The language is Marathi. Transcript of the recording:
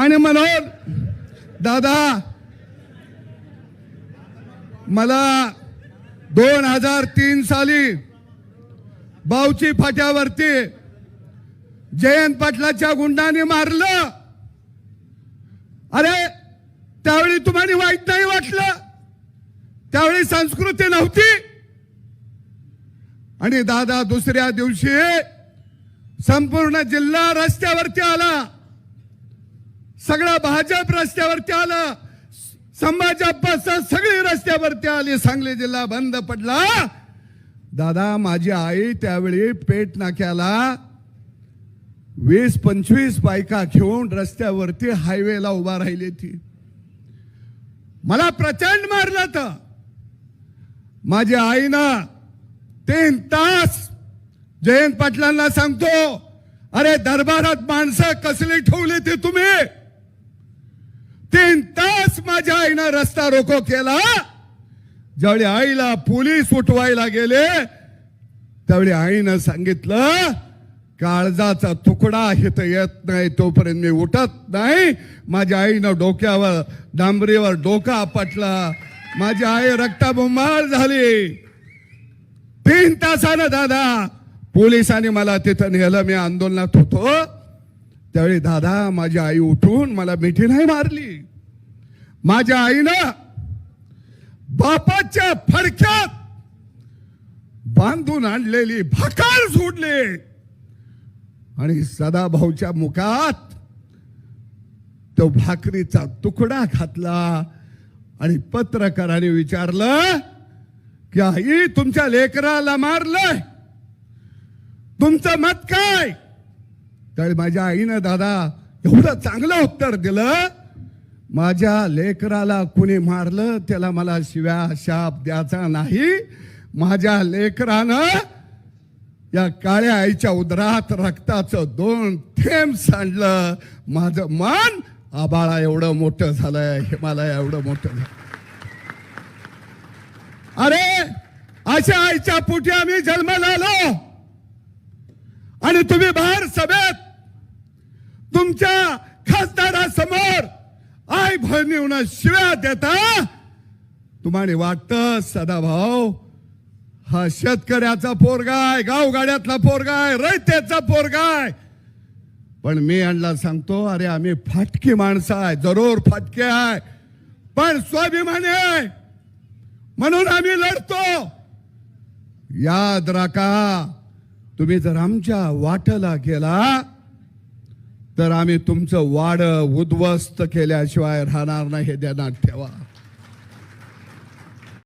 आणि म्हणून दादा मला दोन हजार तीन साली बावची फाट्यावरती जयंत पाटलाच्या गुंडाने मारलं. अरे त्यावेळी तुम्हाला वाईट नाही वाटलं? त्यावेळी संस्कृती नव्हती. आणि दादा दुसऱ्या दिवशी संपूर्ण जिल्हा रस्त्यावरती आला. सगळा भाजप रस्त्यावरती आला. संभाजापासून सगळी रस्त्यावरती आली. सांगली जिल्हा बंद पडला. दादा माझी आई त्यावेळी पेट नाक्याला वीस पंचवीस बायका घेऊन रस्त्यावरती हायवेला उभा राहिली ती मला प्रचंड मारलं तर माझ्या आईनं तीन तास जयंत पाटलांना सांगतो अरे दरबारात माणसं कसली ठेवली ती तुम्ही तीन तास माझ्या आईनं रस्ता रोको केला. ज्यावेळी आईला पोलीस उठवायला गेले त्यावेळी आईनं सांगितलं काळजाचा तुकडा इथं येत नाही तोपर्यंत मी उठत नाही. माझ्या आईनं डोक्यावर डांबरीवर डोका आपटला माझी आई रक्ताबुंबाळ झाली. तीन तासानं दादा पोलिसांनी मला तिथं नेलं मी आंदोलनात होतो. त्यावेळी दादा माझी आई उठून मला मिठी नाही मारली. माझ्या आईनं बापाच्या फडक्यात बांधून आणलेली भाकार सोडले आणि सदाभाऊच्या मुखात तो भाकरीचा तुकडा घातला आणि पत्रकाराने विचारलं की आई तुमच्या लेकराला मारलंय. तुमचं मत काय? तर माझ्या आईनं दादा एवढं चांगलं उत्तर दिलं माझ्या लेकराला कुणी मारलं त्याला मला शिव्या शाप द्यायचा नाही. माझ्या लेकरानं या काळ्या आईच्या उदरात रक्ताचं दोन थेंब सांडलं. माझं मन आबाळा एवढं मोठं झालंय हिमालय एवढं मोठं झालं अरे अशा आईच्या पोटी आम्ही जन्माला आलो. आणि तुम्ही बाहेर सभेत तुमच्या खासदारासमोर आई बहिणीहून शिव्या देता. तुम्हाला वाटत सदाभाऊ हा शेतकऱ्याचा पोरगाय गावगाड्यातला पोरगाय रयतेचा पोरगाय पण मी यांना सांगतो अरे आम्ही फाटकी माणसं आहे जरूर फाटके आहे. पण स्वाभिमानी आहे. म्हणून आम्ही लढतो. याद राखा तुम्ही जर आमच्या वाटला गेला तर आम्ही तुमचं वाड उद्ध्वस्त केल्याशिवाय राहणार नाही हे ध्यानात ठेवा.